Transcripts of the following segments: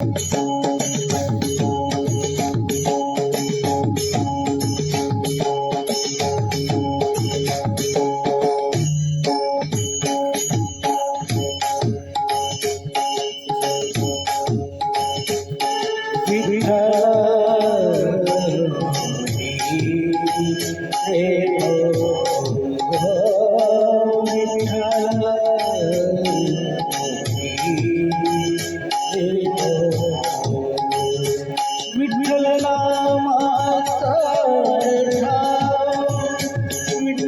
Música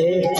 você.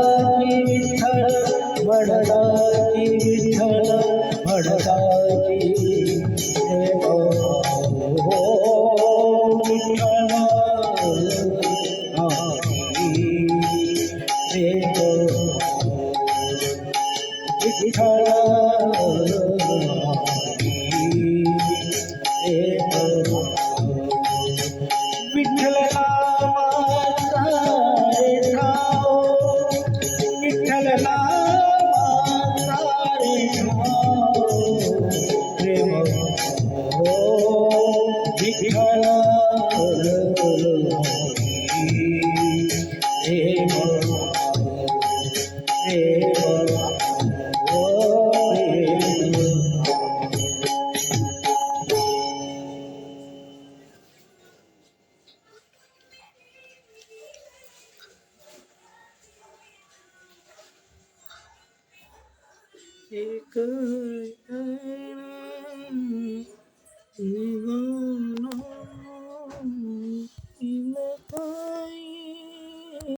बडदाची Vitthal बडदाची Vitthal बडदाची देव हो विठ्ठल देव Vitthal. Good night.